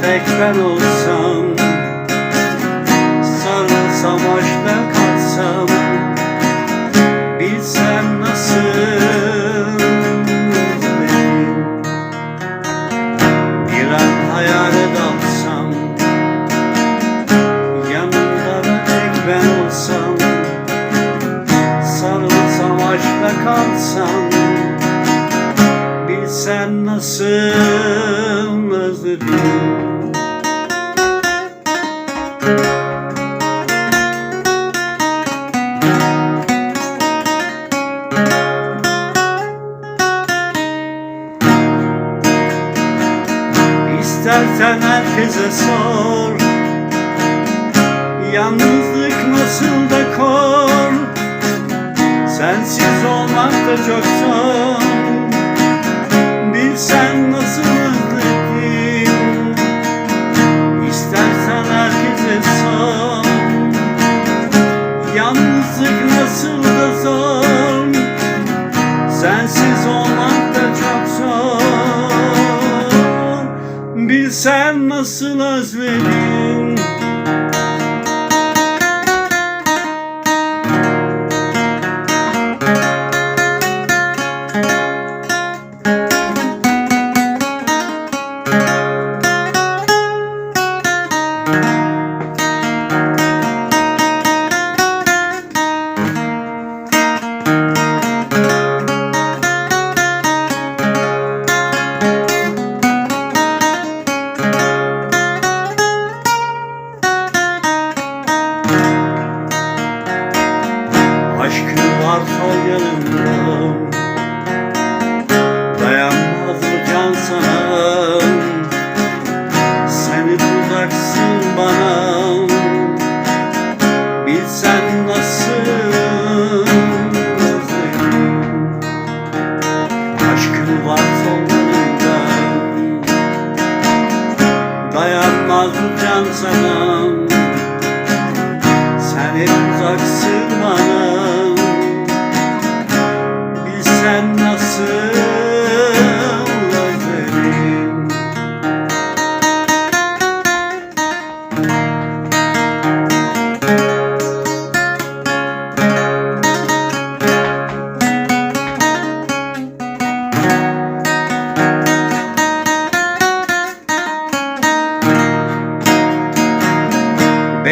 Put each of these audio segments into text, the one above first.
takes that old song. Nasıl özledim İstersen herkese sor Yalnızlık nasıl Yalnızlık nasıl da zor. Sensiz olmak da çok zor. Bilsen nasıl özledim yanımda Dayanmaz bu can sana. Sen hep uzaksın bana. Bilsen nasıl Aşkın var sol yanımda Dayanmaz bu can sana. Sen hep uzaksın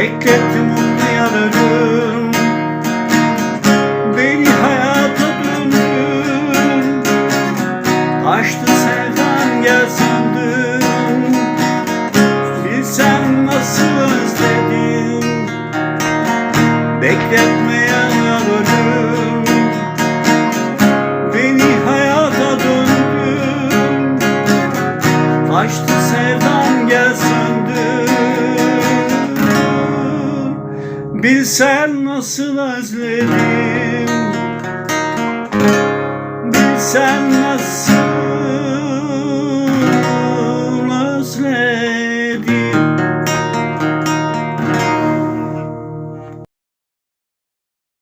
Beklettim uzayan ölüm Beni hayata döndün Açtı sevdan gel söndün Bilsen nasıl özledim. Bekletmeyen ölüm Beni hayata döndün Açtı sevdan gel söndün Bilsen nasıl özledim. Bilsen nasıl